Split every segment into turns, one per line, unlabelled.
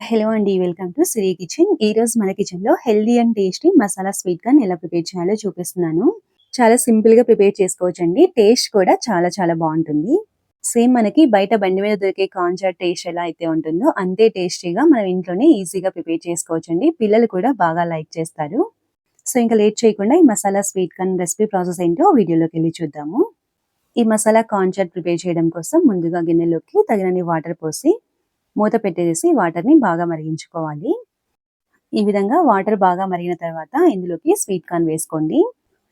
Hello అండి welcome to Siri kitchen ఈ రోజు మన కిచెన్లో healthy and tasty masala sweet corn ఎలా ప్రిపేర్ చేయాలో చూపిస్తున్నాను. చాలా సింపుల్గా ప్రిపేర్ చేసుకోవచ్చు అండి టేస్ట్ కూడా చాలా చాలా బాగుంటుంది. సేమ్ మనకి బయట బండి మీద దొరికే కాన్సర్ట్ టేస్ట్ ఎలా అయితే ఉంటుందో అంతే టేస్టీగా మనం ఇంట్లోనే ఈజీగా ప్రిపేర్ చేసుకోవచ్చు అండి పిల్లలు కూడా బాగా లైక్ చేస్తారు. సో ఇంకా లేట్ చేయకుండా ఈ masala sweet corn recipe process ఏంటో వీడియోలోకి వెళ్ళి చూద్దాము. ఈ మసాలా కాన్సర్ట్ ప్రిపేర్ చేయడం కోసం ముందుగా గిన్నెలోకి తగినన్ని వాటర్ పోసి మూత పెట్టేసి వాటర్ని బాగా మరిగించుకోవాలి. ఈ విధంగా వాటర్ బాగా మరిగిన తర్వాత ఇందులోకి స్వీట్ కార్న్ వేసుకోండి.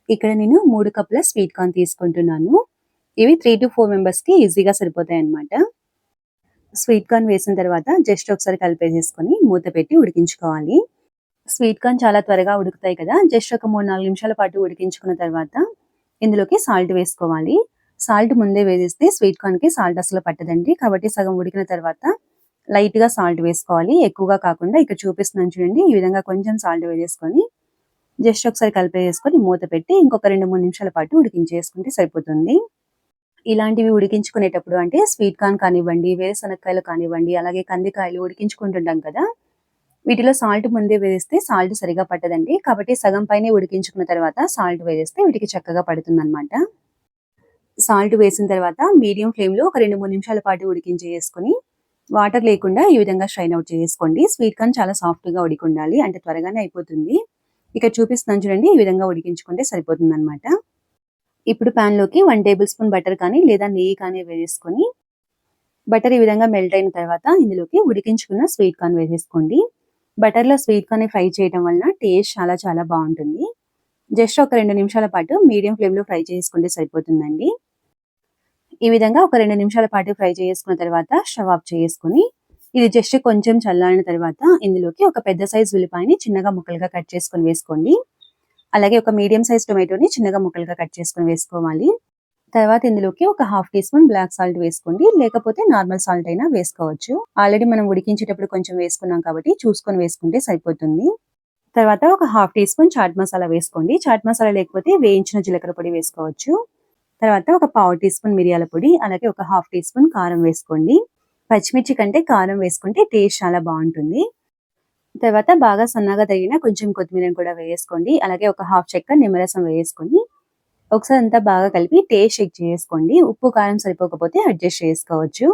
ఇక్కడ నేను మూడు కప్పుల స్వీట్ కార్న్ తీసుకుంటున్నాను. ఇవి త్రీ టు ఫోర్ మెంబర్స్కి ఈజీగా సరిపోతాయి అన్నమాట. స్వీట్ కార్న్ వేసిన తర్వాత జస్ట్ ఒకసారి కలిపేసేసుకొని మూత పెట్టి ఉడికించుకోవాలి. స్వీట్ కార్న్ చాలా త్వరగా ఉడుకుతాయి కదా జస్ట్ ఒక మూడు నాలుగు నిమిషాల పాటు ఉడికించుకున్న తర్వాత ఇందులోకి సాల్ట్ వేసుకోవాలి. సాల్ట్ ముందే వేసేస్తే స్వీట్ కార్న్కి సాల్ట్ అసలు పట్టదండి. కాబట్టి సగం ఉడికిన తర్వాత లైట్గా సాల్ట్ వేసుకోవాలి. ఎక్కువగా కాకుండా ఇక్కడ చూపిస్తున్నాను చూడండి. ఈ విధంగా కొంచెం సాల్ట్ వేసేసుకొని జస్ట్ ఒకసారి కలిపేసుకొని మూత పెట్టి ఇంకొక రెండు మూడు నిమిషాల పాటు ఉడికించేసుకుంటే సరిపోతుంది. ఇలాంటివి ఉడికించుకునేటప్పుడు అంటే స్వీట్ కార్న్ కానివ్వండి వేరుశనక్కాయలు కానివ్వండి అలాగే కందికాయలు ఉడికించుకుంటుంటాం కదా వీటిలో సాల్ట్ ముందే వేస్తే సాల్ట్ సరిగా పట్టదండి. కాబట్టి సగం పైన ఉడికించుకున్న తర్వాత సాల్ట్ వేస్తే వీటికి చక్కగా పడుతుంది అనమాట సాల్ట్ వేసిన తర్వాత మీడియం ఫ్లేమ్లో ఒక రెండు మూడు నిమిషాల పాటు ఉడికించేసుకుని వాటర్ లేకుండా ఈ విధంగా స్ట్రైన్ అవుట్ చేసుకోండి. స్వీట్ కార్న్ చాలా సాఫ్ట్గా ఉడికి ఉండాలి అంటే త్వరగానే అయిపోతుంది. ఇక్కడ చూపిస్తున్నాను చూడండి. ఈ విధంగా ఉడికించుకుంటే సరిపోతుంది అనమాట ఇప్పుడు ప్యాన్లోకి వన్ టేబుల్ స్పూన్ బటర్ కానీ లేదా నెయ్యి కానీ వేసేసుకొని బటర్ ఈ విధంగా మెల్ట్ అయిన తర్వాత ఇందులోకి ఉడికించుకున్న స్వీట్ కార్న్ వేసేసుకోండి. బటర్లో స్వీట్ కార్న్ ఫ్రై చేయడం వలన టేస్ట్ చాలా చాలా బాగుంటుంది. జస్ట్ ఒక రెండు నిమిషాల పాటు మీడియం ఫ్లేమ్లో ఫ్రై చేసుకుంటే సరిపోతుందండి. ఈ విధంగా ఒక రెండు నిమిషాల పాటు ఫ్రై చేసుకున్న తర్వాత స్టవ్ ఆఫ్ చేసుకుని ఇది జస్ట్ కొంచెం చల్లారిన తర్వాత ఇందులోకి ఒక పెద్ద సైజ్ ఉల్లిపాయని చిన్నగా ముక్కలుగా కట్ చేసుకొని వేసుకోండి. అలాగే ఒక మీడియం సైజ్ టొమాటోని చిన్నగా ముక్కలుగా కట్ చేసుకొని వేసుకోవాలి. తర్వాత ఇందులోకి ఒక half teaspoon black salt వేసుకోండి. లేకపోతే నార్మల్ సాల్ట్ అయినా వేసుకోవచ్చు. ఆల్రెడీ మనం ఉడికించేటప్పుడు కొంచెం వేసుకున్నాం కాబట్టి చూసుకొని వేసుకుంటే సరిపోతుంది. తర్వాత ఒక half teaspoon chaat masala వేసుకోండి. చాట్ మసాలా లేకపోతే వేయించిన జీలకర్ర పొడి వేసుకోవచ్చు. తర్వాత ఒక పావు టీ స్పూన్ మిరియాల పొడి అలాగే ఒక హాఫ్ టీ స్పూన్ కారం వేసుకోండి. పచ్చిమిర్చి కంటే కారం వేసుకుంటే టేస్ట్ చాలా బాగుంటుంది. తర్వాత బాగా సన్నగా తగిన కొంచెం కొత్తిమీరని కూడా వేసుకోండి. అలాగే ఒక హాఫ్ చెక్క నిమ్మరసం వేసుకొని ఒకసారి అంతా బాగా కలిపి టేస్ట్ చెక్ చేసుకోండి. ఉప్పు కారం సరిపోకపోతే అడ్జస్ట్ చేసుకోవచ్చు.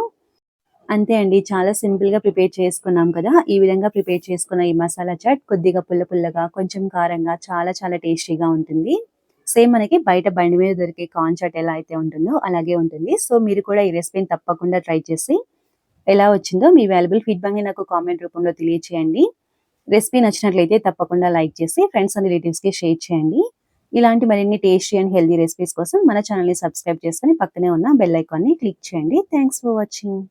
అంతే అండి. చాలా సింపుల్గా ప్రిపేర్ చేసుకున్నాం కదా. ఈ విధంగా ప్రిపేర్ చేసుకున్న ఈ మసాలా చాట్ కొద్దిగా పుల్ల పుల్లగా కొంచెం కారంగా చాలా చాలా టేస్టీగా ఉంటుంది. సేమ్ మనకి బయట బండి మీద దొరికే కార్న్ చాట్ ఎలా అయితే ఉంటుందో అలాగే ఉంటుంది. సో మీరు కూడా ఈ రెసిపీని తప్పకుండా ట్రై చేసి ఎలా వచ్చిందో మీ వాల్యుబుల్ ఫీడ్బ్యాక్ని నాకు కామెంట్ రూపంలో తెలియచేయండి. రెసిపీ నచ్చినట్లయితే తప్పకుండా లైక్ చేసి ఫ్రెండ్స్ అండ్ రిలేటివ్స్కి షేర్ చేయండి. ఇలాంటి మరిన్ని టేస్టీ అండ్ హెల్దీ రెసిపీస్ కోసం మన ఛానల్ని సబ్స్క్రైబ్ చేసుకుని పక్కనే ఉన్న బెల్ ఐకాన్ని క్లిక్ చేయండి. Thanks for watching